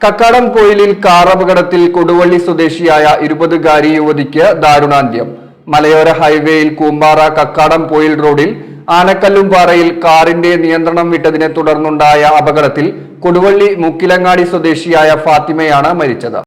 കക്കാടം കോയിലിൽ കാർ അപകടത്തിൽ കൊടുവള്ളി സ്വദേശിയായ ഇരുപതുകാരി യുവതിക്ക് ദാരുണാന്ത്യം. മലയോര ഹൈവേയിൽ കൂമ്പാറ കക്കാടം പോയിൽ റോഡിൽ ആനക്കല്ലുംപാറയിൽ കാറിന്റെ നിയന്ത്രണം വിട്ടതിനെ തുടർന്നുണ്ടായ അപകടത്തിൽ കൊടുവള്ളി മുക്കിലങ്ങാടി സ്വദേശിയായ ഫാത്തിമയാണ് മരിച്ചത്.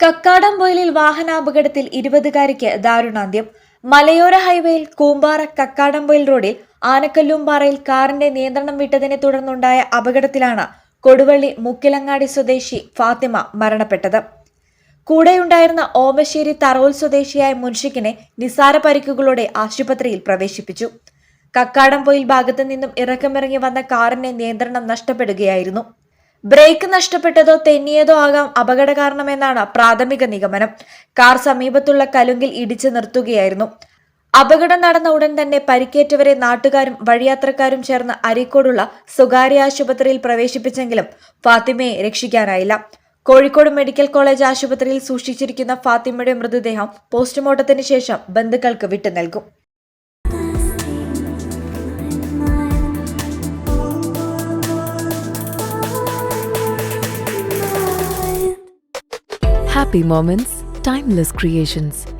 കക്കാടം പോയിലിൽ വാഹനാപകടത്തിൽ ഇരുപതുകാരിക്ക് ദാരുണാന്ത്യം. മലയോര ഹൈവേയിൽ കൂമ്പാറ കക്കാടംപൊയിൽ റോഡിൽ ആനക്കല്ലുംപാറയിൽ കാറിന്റെ നിയന്ത്രണം വിട്ടതിനെ തുടർന്നുണ്ടായ അപകടത്തിലാണ് കൊടുവള്ളി മുക്കിലങ്ങാടി സ്വദേശി ഫാത്തിമ മരണപ്പെട്ടത്. കൂടെയുണ്ടായിരുന്ന ഓമശ്ശേരി തറോൽ സ്വദേശിയായ മുൻഷിക്കിനെ നിസാര പരിക്കുകളോടെ ആശുപത്രിയിൽ പ്രവേശിപ്പിച്ചു. കക്കാടംപൊയിൽ ഭാഗത്തു നിന്നും ഇറക്കമിറങ്ങി വന്ന കാറിന്റെ നിയന്ത്രണം നഷ്ടപ്പെടുകയായിരുന്നു. ബ്രേക്ക് നഷ്ടപ്പെട്ടതോ തെന്നിയതോ ആകാം അപകട കാരണമെന്നാണ് പ്രാഥമിക നിഗമനം. കാർ സമീപത്തുള്ള കലുങ്കിൽ ഇടിച്ചു നിർത്തുകയായിരുന്നു. അപകടം നടന്ന ഉടൻ തന്നെ പരിക്കേറ്റവരെ നാട്ടുകാരും വഴിയാത്രക്കാരും ചേർന്ന് അരീക്കോടുള്ള സ്വകാര്യ ആശുപത്രിയിൽ പ്രവേശിപ്പിച്ചെങ്കിലും ഫാത്തിമയെ രക്ഷിക്കാനായില്ല കോഴിക്കോട് മെഡിക്കൽ കോളേജ് ആശുപത്രിയിൽ സൂക്ഷിച്ചിരിക്കുന്ന ഫാത്തിമയുടെ മൃതദേഹം പോസ്റ്റ്മോർട്ടത്തിന് ശേഷം ബന്ധുക്കൾക്ക് വിട്ടു നൽകും happy moments, timeless creations.